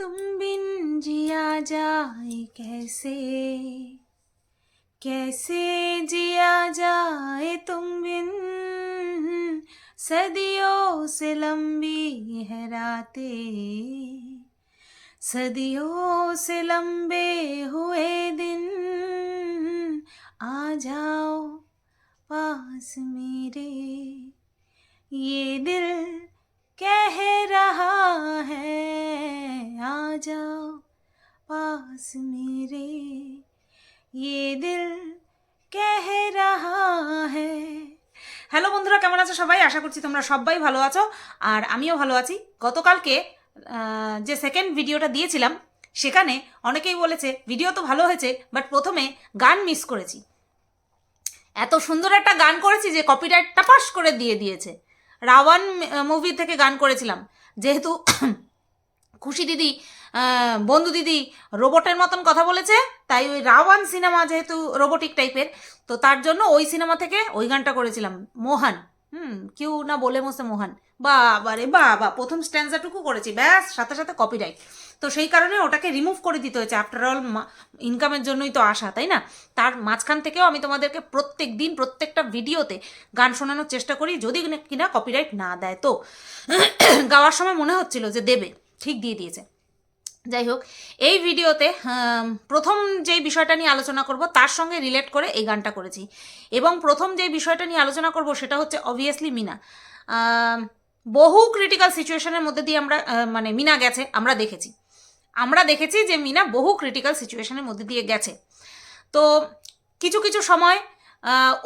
तुम बिन जिया जाए कैसे? कैसे जिया जाए तुम बिन? सदियों से लंबी है रातें। सदियों से लंबे हुए दिन। आ जाओ पास मेरे। ये दिल कह रहा है आ जाओ पास मेरे ये दिल कह रहा है হ্যালো বন্ধুরা কেমন আছো সবাই আশা করছি তোমরা সবাই ভালো আছো আর আমিও ভালো আছি গতকালকে আহ, যে সেকেন্ড ভিডিওটা দিয়েছিলাম সেখানে অনেকেই বলেছে ভিডিও তো ভালো হয়েছে বাট প্রথমে গান মিস করেছি এত সুন্দর একটা গান করেছি যে কপিরাইট টাপাস করে দিয়ে দিয়েছে রাওয়ান মুভি থেকে গান করেছিলাম। যেহেতু খুশি দিদি বন্ধু দিদি রোবটের মতন কথা বলেছে, তাই ওই রাওয়ান সিনেমা যেহেতু রোবোটিক টাইপের তো তার জন্য ওই সিনেমা থেকে ওই গানটা করেছিলাম। মোহান, হুম, কেউ না বলে মোসে মোহান। বাবা রে বাবা, প্রথম স্ট্যান্ডাটুকু করেছি, ব্যাস, সাথে সাথে কপিরাইট তো সেই কারণে ওটাকে রিমুভ করে দিতে হয়েছে। আফটার অল ইনকামের জন্যই তো আসা তাই না? তার মাঝখান থেকেও আমি তোমাদেরকে প্রত্যেক দিন, প্রত্যেকটা ভিডিওতে গান শোনানোর চেষ্টা করি, যদি কিনা কপিরাইট না দেয় তো। গাওয়ার সময় মনে হচ্ছিল যে দেবে, ঠিক দিয়ে দিয়েছে। যাই হোক, এই ভিডিওতে প্রথম যেই বিষয়টা নিয়ে আলোচনা করব, তার সঙ্গে রিলেট করে এই গানটা করেছি। এবং প্রথম যেই বিষয়টা নিয়ে আলোচনা করব, সেটা হচ্ছে অবভিয়াসলি মিনা। বহু ক্রিটিক্যাল সিচুয়েশনের মধ্যে দিয়ে আমরা মানে মিনা গেছে, আমরা দেখেছি। আমরা দেখেছি যে মিনা বহু ক্রিটিক্যাল সিচুয়েশনের মধ্যে দিয়ে গেছে। তো কিছু কিছু সময়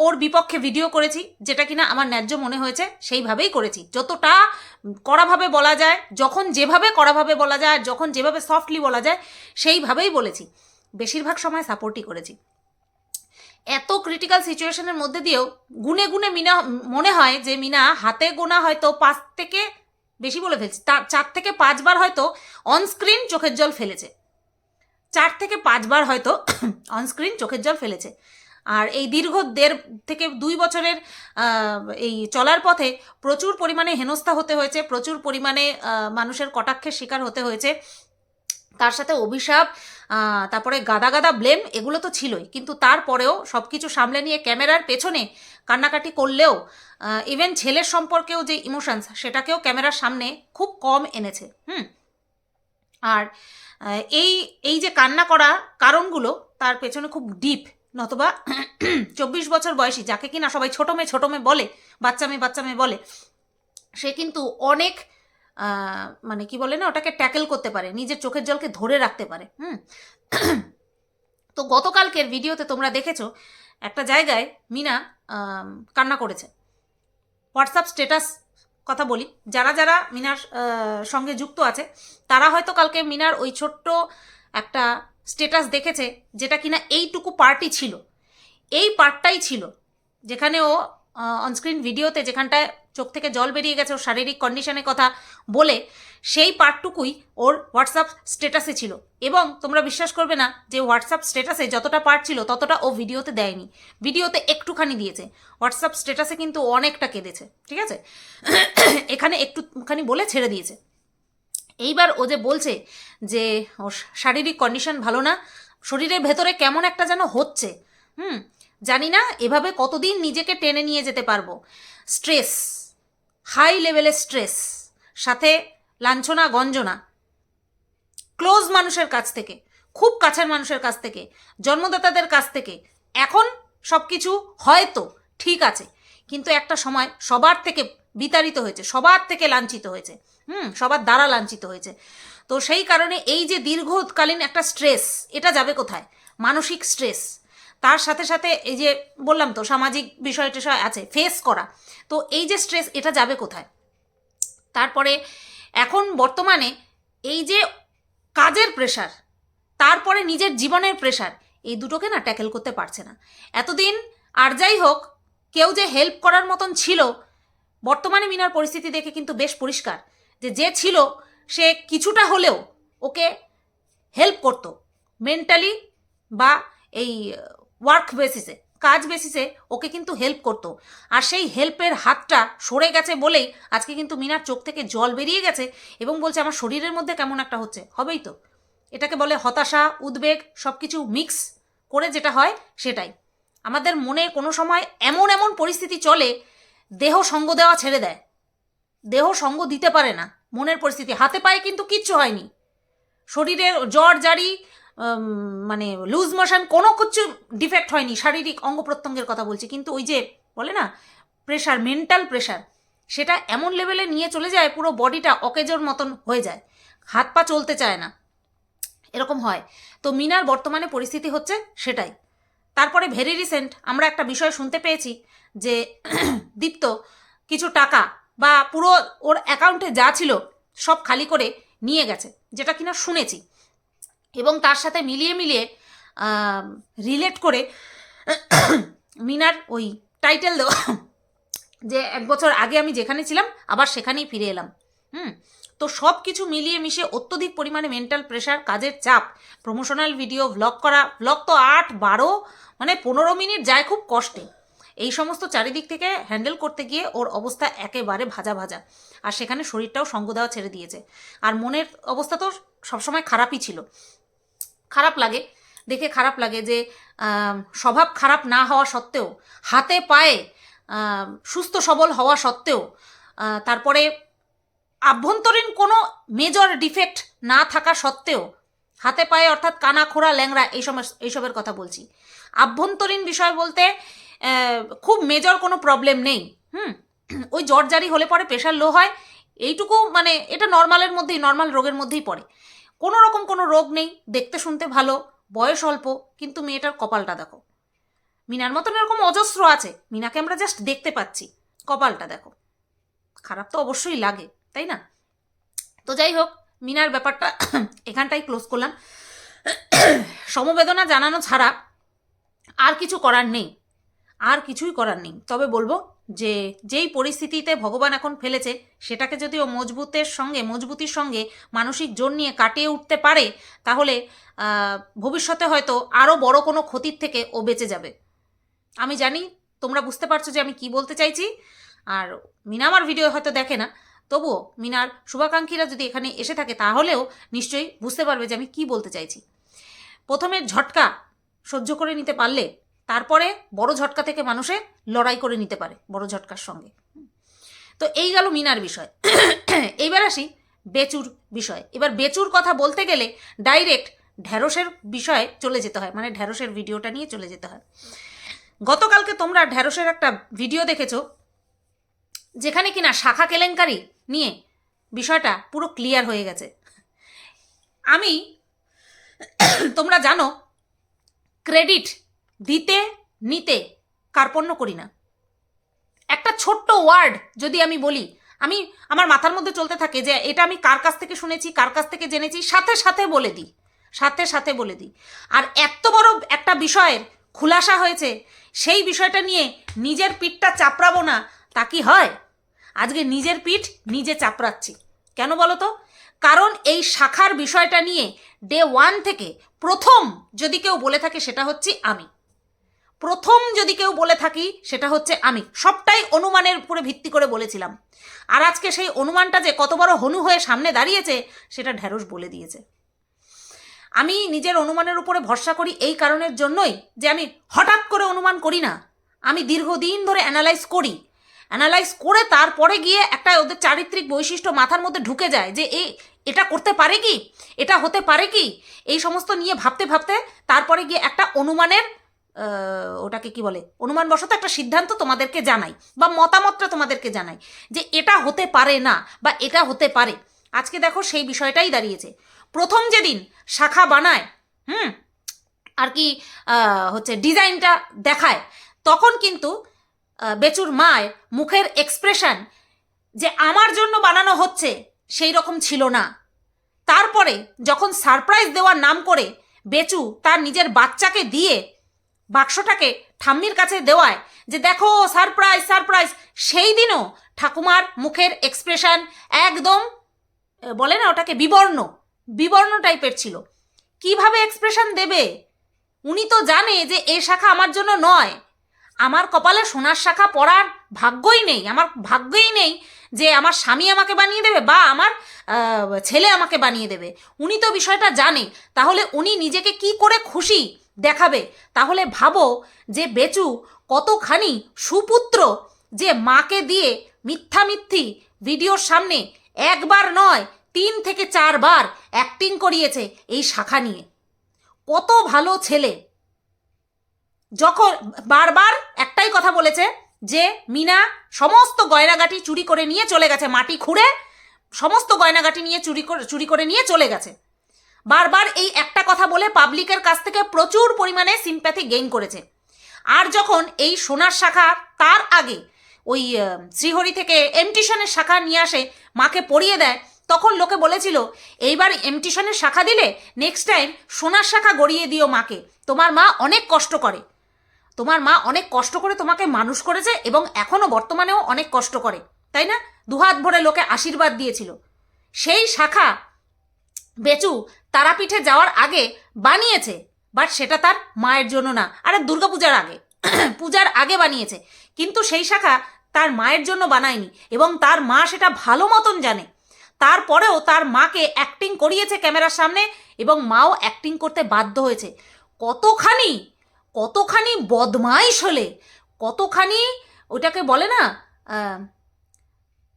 ওর বিপক্ষে ভিডিও করেছি, যেটা কিনা আমার ন্যায্য মনে হয়েছে, সেইভাবেই করেছি। যতটা কড়াভাবে বলা যায়, যখন যেভাবে কড়াভাবে বলা যায়, যখন যেভাবে সফটলি বলা যায়, সেইভাবেই বলেছি। বেশিরভাগ সময় সাপোর্টই করেছি। এত ক্রিটিক্যাল সিচুয়েশনের মধ্যে দিয়েও গুনে গুনে মিনা, মনে হয় যে মিনা হাতে গোনা হয়তো পাঁচ থেকে বেশি বলে ফেলছি। তার চার থেকে পাঁচবার হয়তো অনস্ক্রিন চোখের জল ফেলেছে। চার থেকে পাঁচবার হয়তো অনস্ক্রিন চোখের জল ফেলেছে। আর এই দীর্ঘ দেড় থেকে দুই বছরের এই চলার পথে প্রচুর পরিমাণে হেনস্থা হতে হয়েছে, প্রচুর পরিমাণে মানুষের কটাক্ষের শিকার হতে হয়েছে। তার সাথে অভিশাপ তারপরে গাদা গাদা ব্লেম, এগুলো তো ছিলই। কিন্তু তারপরেও সব কিছু সামলে নিয়ে ক্যামেরার পেছনে কান্নাকাটি করলেও ইভেন ছেলের সম্পর্কেও যে ইমোশনস সেটাকেও ক্যামেরার সামনে খুব কম এনেছে। হুম? আর এই এই যে কান্না করা কারণগুলো, তার পেছনে খুব ডিপ নতবা চব্বিশ বছর বয়সী, যাকে কিনা সবাই ছোটো মেয়ে ছোটো মেয়ে বলে বাচ্চা মেয়ে বাচ্চা মেয়ে বলে, সে কিন্তু অনেক মানে কি বলে না, ওটাকে ট্যাকেল করতে পারে, নিজের চোখের জলকে ধরে রাখতে পারে, হুম? তো গতকালকের ভিডিওতে তোমরা দেখেছ, একটা জায়গায় মিনা কান্না করেছে। হোয়াটসঅ্যাপ স্টেটাস কথা বলি, যারা যারা মিনার সঙ্গে যুক্ত আছে, তারা হয়তো কালকে মিনার ওই ছোট্ট একটা স্টেটাস দেখেছে, যেটা কিনা এইটুকু পার্টি ছিল। এই পার্টটাই ছিল, যেখানে ও অনস্ক্রিন ভিডিওতে যেখানটায় চোখ থেকে জল বেরিয়ে গেছে ওর শারীরিক কন্ডিশনের কথা বলে সেই পার্টটুকুই ওর হোয়াটসঅ্যাপ স্টেটাসে ছিল। এবং তোমরা বিশ্বাস করবে না যে হোয়াটসঅ্যাপ স্টেটাসে যতটা পার্ট ছিল ততটা ও ভিডিওতে দেয়নি। ভিডিওতে একটুখানি দিয়েছে। হোয়াটসঅ্যাপ স্টেটাসে কিন্তু অনেকটা কেঁদেছে, ঠিক আছে? এখানে একটুখানি বলে ছেড়ে দিয়েছে। এইবার ও যে বলছে যে ওর শারীরিক কন্ডিশন ভালো না, শরীরের ভেতরে কেমন একটা যেন হচ্ছে, হুম? জানি না, এভাবে কতদিন নিজেকে টেনে নিয়ে যেতে পারব। স্ট্রেস হাই লেভেলের স্ট্রেস, সাথে লাঞ্ছনা, গঞ্জনা। ক্লোজ মানুষের কাছ থেকে, খুব কাছের মানুষের কাছ থেকে, জন্মদাতাদের কাছ থেকে, এখন সব কিছু হয়তো ঠিক আছে, কিন্তু একটা সময় সবার থেকে বিতাড়িত হয়েছে, সবার থেকে লাঞ্ছিত হয়েছে, হুম, সবার দ্বারা লাঞ্ছিত হয়েছে। তো সেই কারণে এই যে দীর্ঘকালীন একটা স্ট্রেস, এটা যাবে কোথায়? মানসিক স্ট্রেস। তার সাথে সাথে এই যে বললাম তো, সামাজিক বিষয় টিষয় আছে ফেস করা। তো এই যে স্ট্রেস এটা যাবে কোথায়? তারপরে এখন বর্তমানে এই যে কাজের প্রেশার তারপরে নিজের জীবনের প্রেশার এই দুটোকে না ট্যাকেল করতে পারছে না। এতদিন আর যাই হোক, কেউ যে হেল্প করার মতন ছিল, বর্তমানে মিনার পরিস্থিতি দেখে কিন্তু বেশ পরিষ্কার যে যে ছিল, সে কিছুটা হলেও ওকে হেল্প করতো মেন্টালি বা এই ওয়ার্ক বেসিসে কাজ বেসিসে ওকে কিন্তু হেল্প করতো। আর সেই হেল্পের হাতটা সরে গেছে বলেই আজকে কিন্তু মিনার চোখ থেকে জল বেরিয়ে গেছে এবং বলছে, আমার শরীরের মধ্যে কেমন একটা হচ্ছে? হবেই তো। এটাকে বলে হতাশা, উদ্বেগ সব কিছু মিক্স করে যেটা হয় সেটাই। আমাদের মনে কোনো সময় এমন এমন পরিস্থিতি চলে, দেহ সঙ্গ দেওয়া ছেড়ে দেয়। দেহ সঙ্গ দিতে পারে না। মনের পরিস্থিতি, হাতে পায়ে কিন্তু কিচ্ছু হয়নি। শরীরের জ্বর, জারি মানে লুজ মোশন কোনো কিছু ডিফেক্ট হয়নি, শারীরিক অঙ্গ প্রত্যঙ্গের কথা বলছি, কিন্তু ওই যে বলে না প্রেশার মেন্টাল প্রেশার সেটা এমন লেভেলে নিয়ে চলে যায়, পুরো বডিটা অকেজোর মতন হয়ে যায়, হাত পা চলতে চায় না, এরকম হয়। তো মিনার বর্তমানে পরিস্থিতি হচ্ছে সেটাই। তারপরে ভেরি রিসেন্ট আমরা একটা বিষয় শুনতে পেয়েছি যে দীপ্ত কিছু টাকা বা পুরো ওর অ্যাকাউন্টে যা ছিল সব খালি করে নিয়ে গেছে, যেটা কিনা শুনেছি। এবং তার সাথে মিলিয়ে মিলিয়ে রিলেট করে, মিনার ওই টাইটেল দেওয়া, যে এক বছর আগে আমি যেখানে ছিলাম, আবার সেখানেই ফিরে এলাম। হুম? তো সব কিছু মিলিয়ে মিশিয়ে অত্যধিক পরিমাণে মেন্টাল প্রেশার কাজের চাপ প্রমোশনাল ভিডিও ভ্লগ করা ভ্লগ তো আট, বারো মানে পনেরো মিনিট যায় খুব কষ্টে। এই সমস্ত চারিদিক থেকে হ্যান্ডেল করতে গিয়ে ওর অবস্থা একেবারে ভাজা ভাজা। আর সেখানে শরীরটাও সঙ্গ দেওয়া ছেড়ে দিয়েছে। আর মনের অবস্থা তো সবসময় খারাপই ছিল। খারাপ লাগে, দেখে খারাপ লাগে যে স্বভাব খারাপ না হওয়া সত্ত্বেও, হাতে পায়ে সুস্থ সবল হওয়া সত্ত্বেও তারপরে আভ্যন্তরীণ কোনো মেজর ডিফেক্ট না থাকা সত্ত্বেও, হাতে পায়ে অর্থাৎ কানা, খোড়া, ল্যাংড়া এই সময় এইসবের কথা বলছি। আভ্যন্তরীণ বিষয় বলতে খুব মেজর কোনো প্রবলেম নেই, হুম? ওই জ্বর জারি হলে পরে প্রেশার লো হয়, এইটুকু মানে এটা নর্মালের মধ্যেই নর্মাল রোগের মধ্যেই পড়ে। কোনো রকম কোনো রোগ নেই, দেখতে শুনতে ভালো, বয়স অল্প, কিন্তু মেয়েটার কপালটা দেখো। মিনার মতন এরকম অজস্র আছে, মিনাকে আমরা জাস্ট দেখতে পাচ্ছি, কপালটা দেখো। খারাপ তো অবশ্যই লাগে, তাই না? তো যাই হোক, মিনার ব্যাপারটা এখানটাই ক্লোজ করলাম। সমবেদনা জানানো ছাড়া আর কিছু করার নেই, আর কিছুই করার নেই। তবে বলব যে যেই পরিস্থিতিতে ভগবান এখন ফেলেছে, সেটাকে যদি ও মজবুতের সঙ্গে, মজবুতির সঙ্গে মানসিক জোর নিয়ে কাটিয়ে উঠতে পারে, তাহলে ভবিষ্যতে হয়তো আরও বড় কোনো ক্ষতির থেকে ও বেঁচে যাবে। আমি জানি, তোমরা বুঝতে পারছ যে আমি কি বলতে চাইছি, আর মিনা আমার ভিডিও হয়তো দেখে না। তবুও, মিনার শুভাকাঙ্ক্ষীরা যদি এখানে এসে থাকে, তাহলেও নিশ্চয়ই বুঝতে পারবে যে আমি কি বলতে চাইছি। প্রথমে ঝটকা সহ্য করে নিতে পারলে তারপরে বড় ঝটকা থেকে মানুষে লড়াই করে নিতে পারে বড় ঝটকার সঙ্গে। তো এই গেল মিনার বিষয়। এইবার আসি বেচুর বিষয়। এবার বেচুর কথা বলতে গেলে ডাইরেক্ট ঢ্যাঁড়সের বিষয়ে চলে যেতে হয় মানে ঢ্যাঁড়সের ভিডিওটা নিয়ে চলে যেতে হয়। গতকালকে তোমরা ঢ্যাঁড়সের একটা ভিডিও দেখেছ, যেখানে কিনা শাখা কেলেঙ্কারি নিয়ে বিষয়টা পুরো ক্লিয়ার হয়ে গেছে। আমি, তোমরা জানো ক্রেডিট দিতে, নিতে কার্পণ্য করি না। একটা ছোট্ট ওয়ার্ড যদি আমি বলি, আমি আমার মাথার মধ্যে চলতে থাকে যে এটা আমি কার কাছ থেকে শুনেছি, কার কাছ থেকে জেনেছি, সাথে সাথে বলে দিই, সাথে সাথে বলে দিই। আর এত বড় একটা বিষয়ের খুলাসা হয়েছে, সেই বিষয়টা নিয়ে নিজের পিঠটা চাপড়াবো না, তা কি হয়? আজকে নিজের পিঠ নিজে চাপড়াচ্ছি। কেন বলো তো? কারণ এই শাখার বিষয়টা নিয়ে ডে ওয়ান থেকে প্রথম যদি কেউ বলে থাকে সেটা হচ্ছে আমি। প্রথম যদি কেউ বলে থাকি, সেটা হচ্ছে আমি। সবটাই অনুমানের উপরে ভিত্তি করে বলেছিলাম। আর আজকে সেই অনুমানটা যে কত বড় হনু হয়ে সামনে দাঁড়িয়েছে, সেটা ঢ্যাঁড়স বলে দিয়েছে। আমি নিজের অনুমানের উপরে ভরসা করি এই কারণের জন্যই যে আমি হঠাৎ করে অনুমান করি না। আমি দীর্ঘদিন ধরে অ্যানালাইজ করি। অ্যানালাইজ করে তারপরে গিয়ে একটা ওদের চারিত্রিক বৈশিষ্ট্য মাথার মধ্যে ঢুকে যায় যে এই এটা করতে পারে কি? এটা হতে পারে কি? এই সমস্ত নিয়ে ভাবতে ভাবতে তারপরে গিয়ে একটা অনুমানের ওটাকে কি বলে? অনুমান বশত একটা সিদ্ধান্ত তোমাদেরকে জানাই বা মতামতটা তোমাদেরকে জানাই যে এটা হতে পারে না বা এটা হতে পারে। আজকে দেখো সেই বিষয়টাই দাঁড়িয়েছে। প্রথম যেদিন শাখা বানায়, হুম, আর কি হচ্ছে ডিজাইনটা দেখায়, তখন কিন্তু বেচুর মায়ের মুখের এক্সপ্রেশন যে আমার জন্য বানানো হচ্ছে সেই রকম ছিল না। তারপরে যখন সারপ্রাইজ দেওয়ার নাম করে বেচু তার নিজের বাচ্চাকে দিয়ে বাক্সটাকে ঠাম্মির কাছে দেওয়ায় যে দেখো সারপ্রাইজ সারপ্রাইজ সেই দিনও ঠাকুমার মুখের এক্সপ্রেশন একদম বলে না ওটাকে, বিবর্ণ বিবর্ণ টাইপের ছিল। কীভাবে এক্সপ্রেশন দেবে? উনি তো জানে যে এ শাখা আমার জন্য নয়। আমার কপালে সোনার শাখা পরার ভাগ্যই নেই, আমার ভাগ্যই নেই যে আমার স্বামী আমাকে বানিয়ে দেবে বা আমার ছেলে আমাকে বানিয়ে দেবে। উনি তো বিষয়টা জানে। তাহলে উনি নিজেকে কি করে খুশি দেখাবে। তাহলে ভাবো যে বেচু কতখানি সুপুত্র যে মাকে দিয়ে মিথ্যা মিথ্যি ভিডিওর সামনে একবার নয়, তিন থেকে চারবার অ্যাক্টিং করিয়েছে এই শাখা নিয়ে। কত ভালো ছেলে। যখন বারবার একটাই কথা বলেছে যে মিনা সমস্ত গয়নাগাটি চুরি করে নিয়ে চলে গেছে, মাটি খুঁড়ে সমস্ত গয়নাগাটি নিয়ে চুরি করে চুরি করে নিয়ে চলে গেছে। বারবার এই একটা কথা বলে পাবলিকের কাছ থেকে প্রচুর পরিমাণে সিম্প্যাথি গেইন করেছে। আর যখন এই সোনার শাখা তার আগে ওই শ্রীহরি থেকে এমটিশনের শাখা নিয়ে আসে, মাকে পরিয়ে দেয়, তখন লোকে বলেছিল, এইবার এমটিশনের শাখা দিলে নেক্সট টাইম সোনার শাখা গড়িয়ে দিও মাকে। তোমার মা অনেক কষ্ট করে। তোমার মা অনেক কষ্ট করে তোমাকে মানুষ করেছে এবং এখনও বর্তমানেও অনেক কষ্ট করে। তাই না? দুহাত ভরে লোকে আশীর্বাদ দিয়েছিল। সেই শাখা বেচু তারাপীঠে যাওয়ার আগে বানিয়েছে বাট সেটা তার মায়ের জন্য না। আরে, দুর্গাপূজার আগে, পূজার আগে বানিয়েছে। কিন্তু সেই শাখা তার মায়ের জন্য বানায়নি এবং তার মা সেটা ভালো মতন জানে। তারপরেও তার মাকে অ্যাক্টিং করিয়েছে ক্যামেরার সামনে এবং মাও অ্যাক্টিং করতে বাধ্য হয়েছে। কতখানি কতখানি বদমাইশ হলে, কতখানি ওটাকে বলে না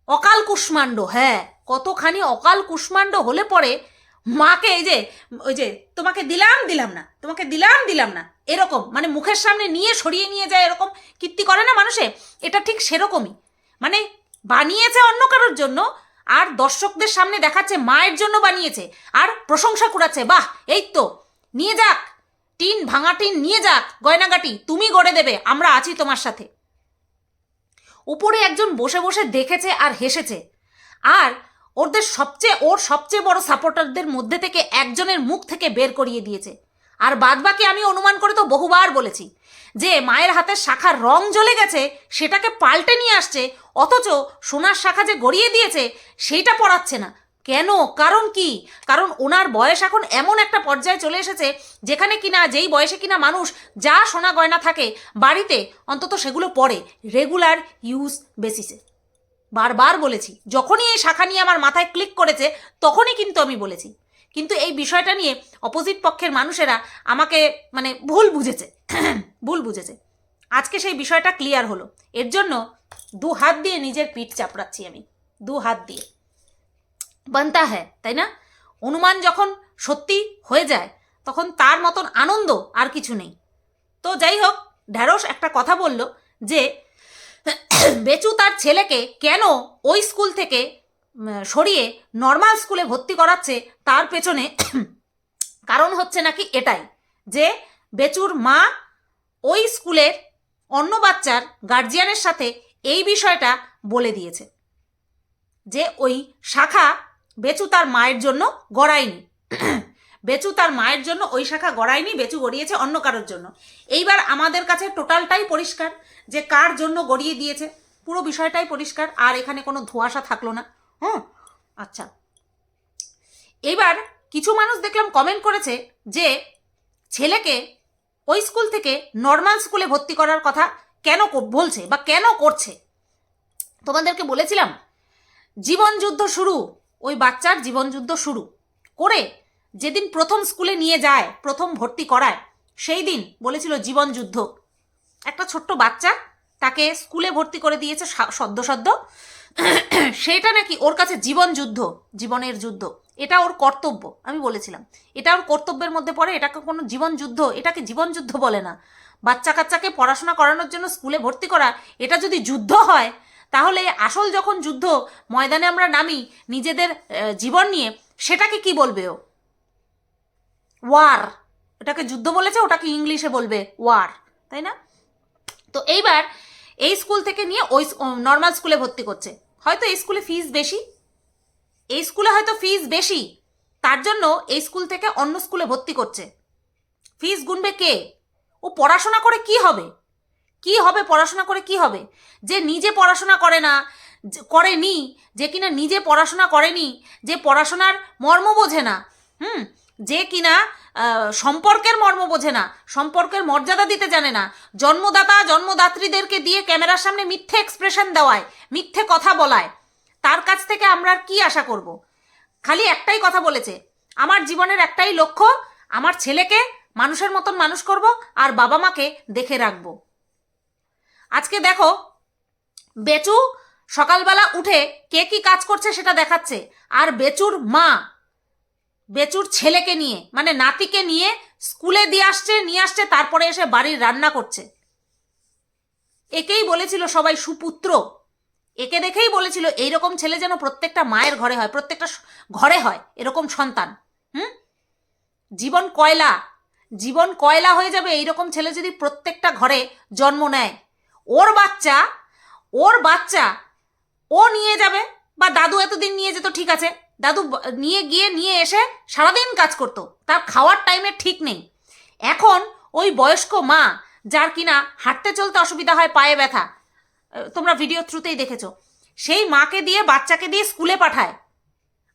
অকাল কুষ্মাণ্ড হ্যাঁ কতখানি অকাল কুষ্মাণ্ড হলে পরে মাকে এই যে, ওই যে, তোমাকে দিলাম দিলাম না, তোমাকে দিলাম দিলাম না, এরকম মানে মুখের সামনে নিয়ে সরিয়ে নিয়ে যায় এরকম কীর্তি করে না মানুষে? এটা ঠিক সেরকমই। মানে বানিয়েছে অন্য কারোর জন্য, আর দর্শকদের সামনে দেখাচ্ছে মায়ের জন্য বানিয়েছে, আর প্রশংসা কুড়াচ্ছে, বাহ, এই তো, নিয়ে যাক, টিন ভাঙা টিন নিয়ে যাক, গয়নাগাটি, তুমি গড়ে দেবে, আমরা আছি তোমার সাথে। উপরে একজন বসে বসে দেখেছে আর হেসেছে, আর ওদের সবচেয়ে, ওর সবচেয়ে বড় সাপোর্টারদের মধ্যে থেকে একজনের মুখ থেকে বের করিয়ে দিয়েছে। আর বাদবাকি আমি অনুমান করে তো বহুবার বলেছি যে মায়ের হাতের শাখার রং জ্বলে গেছে, সেটাকে পাল্টে নিয়ে আসছে, অথচ সোনার শাখা যে গড়িয়ে দিয়েছে, সেইটা পড়াচ্ছে না। কেন? কারণ কি? কারণ ওনার বয়স এখন এমন একটা পর্যায়ে চলে এসেছে, যেখানে কিনা, যেই বয়সে কিনা মানুষ যা সোনা গয়না থাকে, বাড়িতে অন্তত সেগুলো পড়ে রেগুলার ইউজ বেসিসে বারবার বলেছি, যখনই এই শাখা নিয়ে আমার মাথায় ক্লিক করেছে, তখনই কিন্তু আমি বলেছি। কিন্তু এই বিষয়টা নিয়ে অপোজিট পক্ষের মানুষেরা আমাকে মানে ভুল বুঝেছে ভুল বুঝেছে। আজকে সেই বিষয়টা ক্লিয়ার হলো। এর জন্য দু হাত দিয়ে নিজের পিঠ চাপড়াচ্ছি আমি। দু হাত দিয়ে। বানতা হ্যাঁ তাই না? অনুমান যখন সত্যি হয়ে যায়, তখন তার মতন আনন্দ আর কিছু নেই। তো যাই হোক, ঢ্যাঁড়স একটা কথা বলল যে বেচু তার ছেলেকে কেন ওই স্কুল থেকে সরিয়ে নর্মাল স্কুলে ভর্তি করাচ্ছে তার পেছনে? কারণ হচ্ছে নাকি এটাই, যে বেচুর মা ওই স্কুলের অন্য বাচ্চার গার্জিয়ানের সাথে এই বিষয়টা বলে দিয়েছে, যে ওই শাখা বেচু তার মায়ের জন্য গড়ায়নি। বেচু তার মায়ের জন্য ওই শাখা গড়ায়নি, বেচু গড়িয়েছে অন্য কারোর জন্য। এইবার আমাদের কাছে টোটালটাই পরিষ্কার যে কার জন্য গড়িয়ে দিয়েছে, পুরো বিষয়টাই পরিষ্কার, আর এখানে কোনো ধোঁয়াশা থাকল না। হ্যাঁ আচ্ছা। এবার কিছু মানুষ দেখলাম কমেন্ট করেছে যে ছেলেকে ওই স্কুল থেকে নর্মাল স্কুলে ভর্তি করার কথা কেন বলছে বা কেন করছে? তোমাদেরকে বলেছিলাম জীবনযুদ্ধ শুরু, ওই বাচ্চার জীবনযুদ্ধ শুরু করে যেদিন প্রথম স্কুলে নিয়ে যায়, প্রথম ভর্তি করায়, সেই দিন বলেছিল জীবন যুদ্ধ। একটা ছোট্ট বাচ্চা তাকে স্কুলে ভর্তি করে দিয়েছে সদ্য সদ্য। সেটা নাকি ওর কাছে জীবন যুদ্ধ, জীবনের যুদ্ধ। এটা ওর কর্তব্য, আমি বলেছিলাম। এটা ওর কর্তব্যের মধ্যে পড়ে, এটাকে কোনো জীবন যুদ্ধ, এটাকে জীবন যুদ্ধ বলে না। বাচ্চা কাচ্চাকে পড়াশোনা করানোর জন্য স্কুলে ভর্তি করা, এটা যদি যুদ্ধ হয়, তাহলে আসল যখন যুদ্ধ, ময়দানে আমরা নামি, নিজেদের জীবন নিয়ে, সেটাকে কি বলবে ও? ওয়ার ওটাকে যুদ্ধ বলেছে, ওটাকে ইংলিশে বলবে ওয়ার তাই না? তো এইবার এই স্কুল থেকে নিয়ে ওই নর্মাল স্কুলে ভর্তি করছে। হয়তো এই স্কুলে ফিস বেশি। এই স্কুলে হয়তো ফিস বেশি। তার জন্য এই স্কুল থেকে অন্য স্কুলে ভর্তি করছে। ফিস গুনবে কে? ও পড়াশোনা করে কি হবে? কি হবে পড়াশোনা করে কি হবে? যে নিজে পড়াশোনা করে না করেনি, যে কিনা নিজে পড়াশোনা করেনি, যে পড়াশোনার মর্ম বোঝে না, হুম? যে কিনা সম্পর্কের মর্ম বোঝে না, সম্পর্কের মর্যাদা দিতে জানে না। জন্মদাতা, জন্মদাত্রীদেরকে দিয়ে ক্যামেরার সামনে মিথ্যে এক্সপ্রেশন দেওয়ায়, মিথ্যে কথা বলায়। তার কাছ থেকে আমরা কি আশা করব? খালি একটাই কথা বলেছে, আমার জীবনের একটাই লক্ষ্য, আমার ছেলেকে মানুষের মতন মানুষ করব আর বাবা মাকে দেখে রাখব। আজকে দেখো, বেচু সকালবেলা উঠে কে কি কাজ করছে সেটা দেখাচ্ছে। আর বেচুর মা বেচুর ছেলেকে নিয়ে মানে নাতিকে নিয়ে স্কুলে দিয়ে আসছে, নিয়ে আসছে, তারপরে এসে বাড়ির রান্না করছে। একেই বলেছিল সবাই সুপুত্র। একে দেখেই বলেছিল এইরকম ছেলে যেন প্রত্যেকটা মায়ের ঘরে হয়, প্রত্যেকটা ঘরে হয়, এরকম সন্তান। হুম? জীবন কয়লা। জীবন কয়লা হয়ে যাবে এইরকম ছেলে যদি প্রত্যেকটা ঘরে জন্ম নেয়। ওর বাচ্চা ওর বাচ্চা, ও নিয়ে যাবে, বা দাদু এতদিন নিয়ে যেত, ঠিক আছে। দাদু নিয়ে গিয়ে নিয়ে এসে সারাদিন কাজ করতো। তার খাওয়ার টাইমে ঠিক নেই। এখন ওই বয়স্ক মা, যার কিনা হাঁটতে চলতে অসুবিধা হয়, পায়ে ব্যথা তোমরা ভিডিও থ্রুতেই দেখেছ, সেই মাকে দিয়ে, বাচ্চাকে দিয়ে স্কুলে পাঠায়।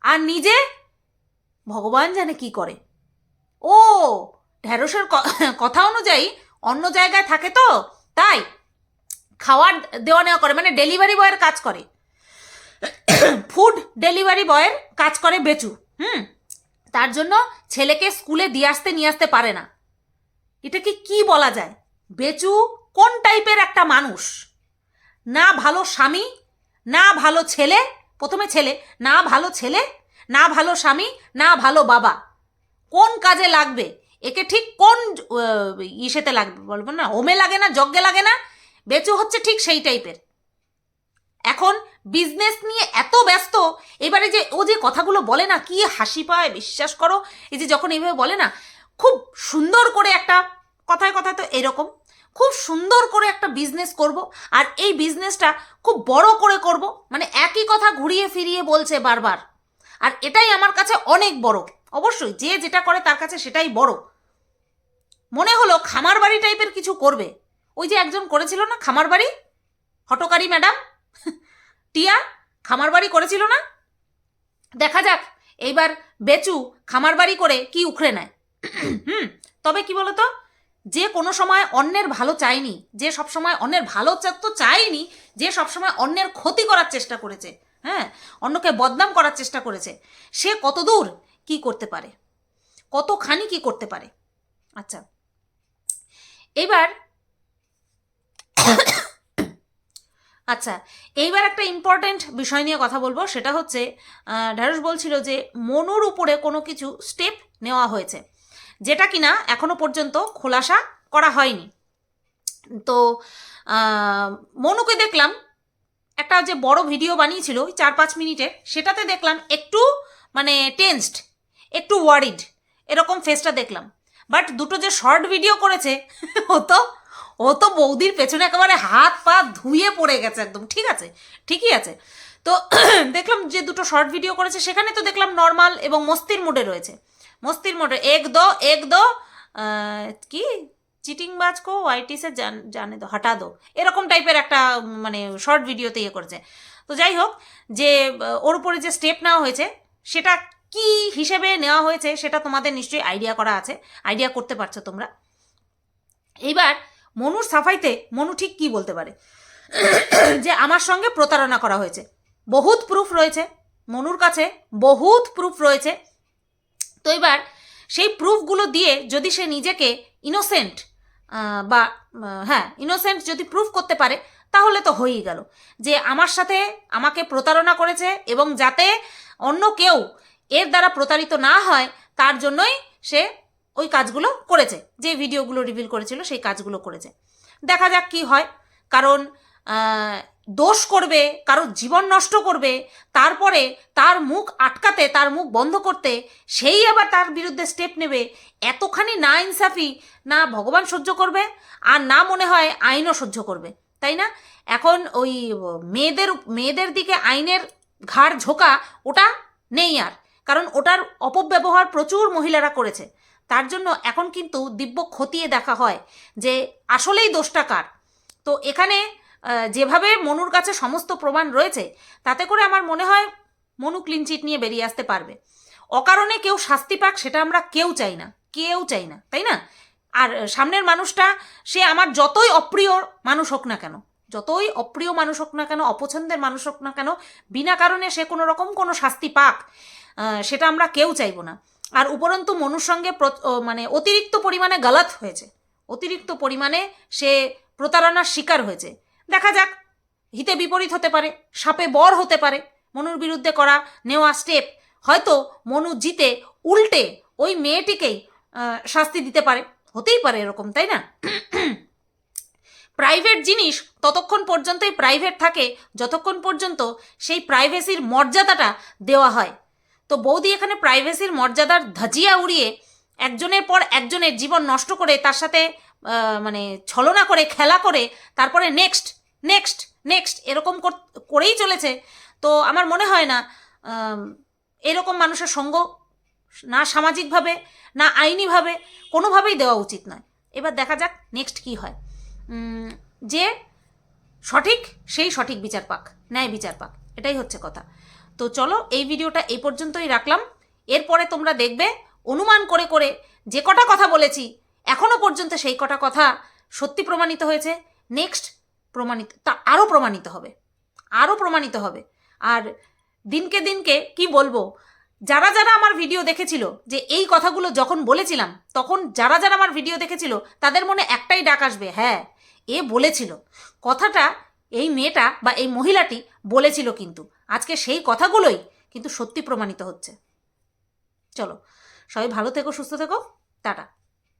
আর নিজে ভগবান জানে কি করে। ও ঢ্যাঁড়সের কথা অনুযায়ী অন্য জায়গায় থাকে তো, তাই খাওয়ার দেওয়া নেওয়া করে মানে ডেলিভারি বয়ের কাজ করে। ফুড ডেলিভারি বয়ের কাজ করে বেচু, হুম? তার জন্য ছেলেকে স্কুলে দিয়ে আসতে, নিয়ে আসতে পারে না। এটাকে কি বলা যায়? বেচু কোন টাইপের একটা মানুষ? না ভালো স্বামী, না ভালো ছেলে, প্রথমে ছেলে, না ভালো ছেলে, না ভালো স্বামী, না ভালো বাবা। কোন কাজে লাগবে? একে ঠিক কোন ইসেতে লাগবে বলব না? ওমে লাগে না, যজ্ঞে লাগে না? বেচু হচ্ছে ঠিক সেই টাইপের। এখন বিজনেস নিয়ে এত ব্যস্ত, এবারে যে ও যে কথাগুলো বলে না, কি হাসি পায় বিশ্বাস করো? এই যে যখন এইভাবে বলে না, খুব সুন্দর করে একটা, কথায় কথায় তো এরকম, খুব সুন্দর করে একটা বিজনেস করব, আর এই বিজনেসটা খুব বড় করে করব মানে একই কথা ঘুরিয়ে ফিরিয়ে বলছে বারবার। আর এটাই আমার কাছে অনেক বড়, অবশ্যই যে যেটা করে তার কাছে সেটাই বড়। মনে হলো খামার বাড়ি টাইপের কিছু করবে। ওই যে একজন করেছিল না, খামার বাড়ি? হটকারী ম্যাডাম? টিয়া, খামার বাড়ি করেছিল না? দেখা যাক, এইবার বেচু খামার বাড়ি করে কি উখড়ে নেয়। হুম, তবে কি বলতো? যে কোনো সময় অন্যের ভালো চায়নি, যে সব সময় অন্যের ভালো তো চায়নি, যে সব সময় অন্যের ক্ষতি করার চেষ্টা করেছে হ্যাঁ অন্যকে বদনাম করার চেষ্টা করেছে, সে কত দূর কি করতে পারে? কতখানি কি করতে পারে? আচ্ছা এবার আচ্ছা এইবার একটা ইম্পর্ট্যান্ট বিষয় নিয়ে কথা বলব। সেটা হচ্ছে ঢ্যাঁড়স বলছিল যে, মনুর উপরে কোনো কিছু স্টেপ নেওয়া হয়েছে, যেটা কিনা এখনও পর্যন্ত খোলাসা করা হয়নি। তো মনুকে দেখলাম, একটা যে বড় ভিডিও বানিয়েছিল ওই চার পাঁচ মিনিটে, সেটাতে দেখলাম একটু মানে টেন্সড একটু ওয়ারিড এরকম ফেসটা দেখলাম। বাট দুটো যে শর্ট ভিডিও করেছে, ও তো ও তো বৌদির পেছনে একেবারে হাত পা ধুয়ে পড়ে গেছে একদম, ঠিক আছে? ঠিকই আছে। তো দেখলাম যে দুটো শর্ট ভিডিও করেছে, সেখানে তো দেখলাম নর্মাল এবং মস্তির মুডে রয়েছে। মস্তির মোটে এক দো এক দো কি? চিটিং বাজ কো ওয়াইটি সে জান- জানে দো, হটা দো। এরকম টাইপের একটা মানে শর্ট ভিডিওতে ইয়ে করেছে। তো যাই হোক, যে ওর উপরে যে স্টেপ নেওয়া হয়েছে, সেটা কি হিসেবে নেওয়া হয়েছে, সেটা তোমাদের নিশ্চয়ই আইডিয়া করা আছে। আইডিয়া করতে পারছ তোমরা। এইবার মনুর সাফাইতে, মনু ঠিক কি বলতে পারে? যে আমার সঙ্গে প্রতারণা করা হয়েছে। বহুত প্রুফ রয়েছে। মনুর কাছে বহুত প্রুফ রয়েছে। তো এবার সেই প্রুফগুলো দিয়ে যদি সে নিজেকে ইনোসেন্ট বা হ্যাঁ ইনোসেন্ট যদি প্রুফ করতে পারে, তাহলে তো হয়েই গেল। যে আমার সাথে আমাকে প্রতারণা করেছে এবং যাতে অন্য কেউ এর দ্বারা প্রতারিত না হয়, তার জন্যই সে ওই কাজগুলো করেছে, যে ভিডিওগুলো রিভিল করেছিল সেই কাজগুলো করেছে। দেখা যাক কি হয়। কারণ দোষ করবে কারোর জীবন নষ্ট করবে, তারপরে তার মুখ আটকাতে, তার মুখ বন্ধ করতে, সেই আবার তার বিরুদ্ধে স্টেপ নেবে। এতখানি না ইনসাফি, না ভগবান সহ্য করবে, আর না মনে হয় আইনও সহ্য করবে, তাই না? এখন ওই মেয়েদের মেয়েদের দিকে আইনের ঘাড় ঝোঁকা ওটা নেই আর। কারণ ওটার অপব্যবহার প্রচুর মহিলারা করেছে। তার জন্য এখন কিন্তু দিব্য খতিয়ে দেখা হয় যে আসলেই দোষটা কার। তো এখানে যেভাবে মনুর কাছে সমস্ত প্রমাণ রয়েছে, তাতে করে আমার মনে হয় মনু ক্লিন চিট নিয়ে বেরিয়ে আসতে পারবে। অকারণে কেউ শাস্তি পাক সেটা আমরা কেউ চাই না, কেউ চাই না, তাই না? আর সামনের মানুষটা, সে আমার যতই অপ্রিয় মানুষ হোক না কেন, যতই অপ্রিয় মানুষ হোক না কেন, অপছন্দের মানুষ হোক না কেন, বিনা কারণে সে কোনো রকম কোনো শাস্তি পাক সেটা আমরা কেউ চাইব না। আর উপরন্তু মনুর সঙ্গে মানে অতিরিক্ত পরিমাণে গালাত হয়েছে। অতিরিক্ত পরিমাণে সে প্রতারণার শিকার হয়েছে। দেখা যাক, হিতে বিপরীত হতে পারে, সাপে বর হতে পারে। মনুর বিরুদ্ধে করা নেওয়া স্টেপ হয়তো মনু জিতে উল্টে ওই মেয়েটিকেই শাস্তি দিতে পারে। হতেই পারে এরকম, তাই না? প্রাইভেট জিনিস ততক্ষণ পর্যন্তই প্রাইভেট থাকে, যতক্ষণ পর্যন্ত সেই প্রাইভেসির মর্যাদাটা দেওয়া হয়। তো বৌদি এখানে প্রাইভেসির মর্যাদার ধাজিয়া উড়িয়ে একজনের পর একজনের জীবন নষ্ট করে তার সাথে মানে ছলনা করে, খেলা করে, তারপরে নেক্সট নেক্সট নেক্সট এরকম কর- করেই চলেছে। তো আমার মনে হয় না এরকম মানুষের সঙ্গ না সামাজিকভাবে, না আইনিভাবে কোনোভাবেই দেওয়া উচিত নয়। এবার দেখা যাক নেক্সট কি হয়। যে সঠিক, সেই সঠিক বিচার পাক, ন্যায় বিচার পাক, এটাই হচ্ছে কথা। তো চলো এই ভিডিওটা এই পর্যন্তই রাখলাম। এরপরে তোমরা দেখবে, অনুমান করে করে যে কটা কথা বলেছি, এখনও পর্যন্ত সেই কটা কথা সত্যি প্রমাণিত হয়েছে। নেক্সট প্রমাণিত, তা আরও প্রমাণিত হবে, আরও প্রমাণিত হবে। আর দিনকে দিনকে কি বলব, যারা যারা আমার ভিডিও দেখেছিল, যে এই কথাগুলো যখন বলেছিলাম, তখন যারা যারা আমার ভিডিও দেখেছিল, তাদের মনে একটাই ডাক আসবে হ্যাঁ এ বলেছিল। কথাটা এই মেয়েটা বা এই মহিলাটি বলেছিল কিন্তু। আজকে সেই কথাগুলোই কিন্তু সত্যি প্রমাণিত হচ্ছে। চলো সবাই ভালো থেকো সুস্থ থেকো। টাটা।